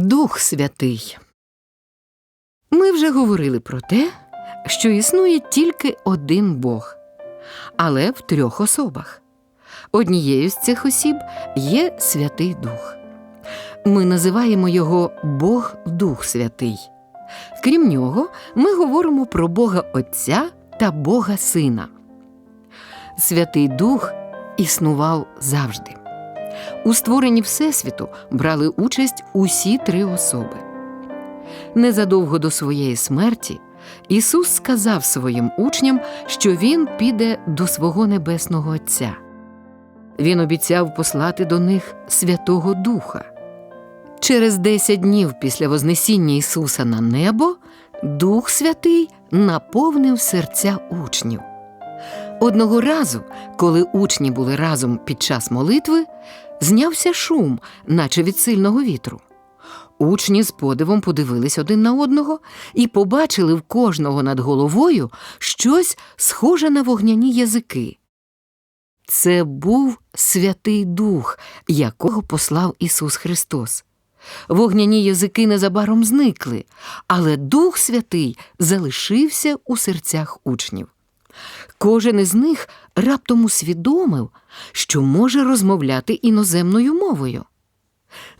Дух Святий. Ми вже говорили про те, що існує тільки один Бог, але в трьох особах. Однією з цих осіб є Святий Дух. Ми називаємо його Бог Дух Святий. Крім нього, ми говоримо про Бога Отця та Бога Сина. Святий Дух існував завжди. У створенні Всесвіту брали участь усі три особи. Незадовго до своєї смерті Ісус сказав своїм учням, що Він піде до свого Небесного Отця. Він обіцяв послати до них Святого Духа. Через десять днів після Вознесіння Ісуса на небо Дух Святий наповнив серця учнів. Одного разу, коли учні були разом під час молитви, знявся шум, наче від сильного вітру. Учні з подивом подивились один на одного і побачили в кожного над головою щось схоже на вогняні язики. Це був Святий Дух, якого послав Ісус Христос. Вогняні язики незабаром зникли, але Дух Святий залишився у серцях учнів. Кожен із них раптом усвідомив, що може розмовляти іноземною мовою.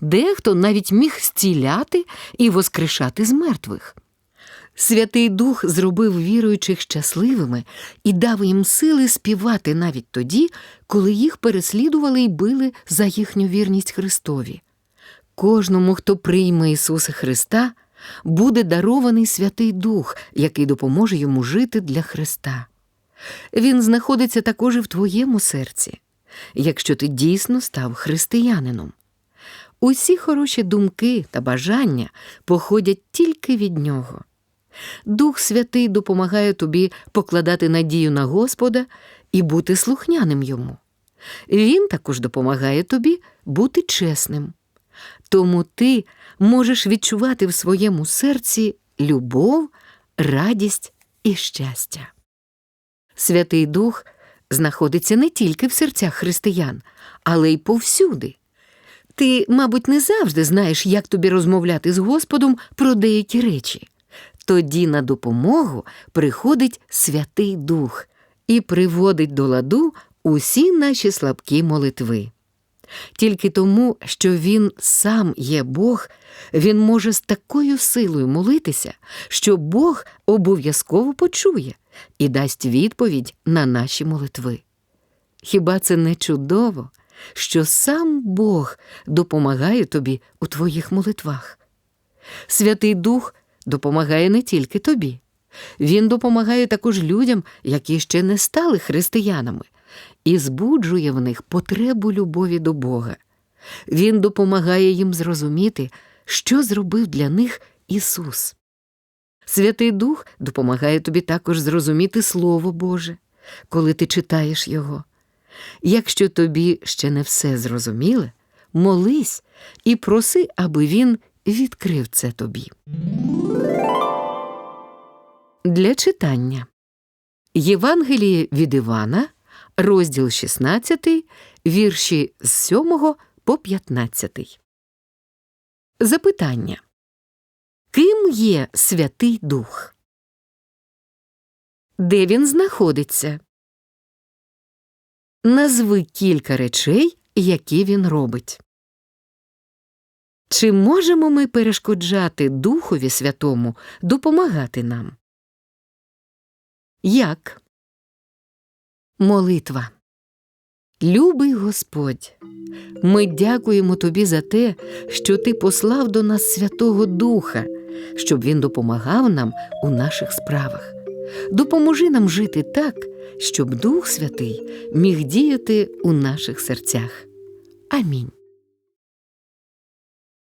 Дехто навіть міг зціляти і воскрешати з мертвих. Святий Дух зробив віруючих щасливими і дав їм сили співати навіть тоді, коли їх переслідували і били за їхню вірність Христові. Кожному, хто прийме Ісуса Христа, буде дарований Святий Дух, який допоможе йому жити для Христа. Він знаходиться також і в твоєму серці, якщо ти дійсно став християнином. Усі хороші думки та бажання походять тільки від нього. Дух Святий допомагає тобі покладати надію на Господа і бути слухняним йому. Він також допомагає тобі бути чесним. Тому ти можеш відчувати в своєму серці любов, радість і щастя. Святий Дух знаходиться не тільки в серцях християн, але й повсюди. Ти, мабуть, не завжди знаєш, як тобі розмовляти з Господом про деякі речі. Тоді на допомогу приходить Святий Дух і приводить до ладу усі наші слабкі молитви. Тільки тому, що Він сам є Бог, Він може з такою силою молитися, що Бог обов'язково почує і дасть відповідь на наші молитви. Хіба це не чудово, що сам Бог допомагає тобі у твоїх молитвах? Святий Дух допомагає не тільки тобі, Він допомагає також людям, які ще не стали християнами, і збуджує в них потребу любові до Бога. Він допомагає їм зрозуміти, що зробив для них Ісус. Святий Дух допомагає тобі також зрозуміти Слово Боже, коли ти читаєш Його. Якщо тобі ще не все зрозуміле, молись і проси, аби Він відкрив це тобі. Для читання Євангеліє від Івана, розділ 16, вірші з 7 по 15. Запитання. Ким є Святий Дух? Де він знаходиться? Назви кілька речей, які він робить. Чи можемо ми перешкоджати Духові Святому допомагати нам? Як? Молитва. Любий Господь, ми дякуємо Тобі за те, що Ти послав до нас Святого Духа, щоб Він допомагав нам у наших справах. Допоможи нам жити так, щоб Дух Святий міг діяти у наших серцях. Амінь.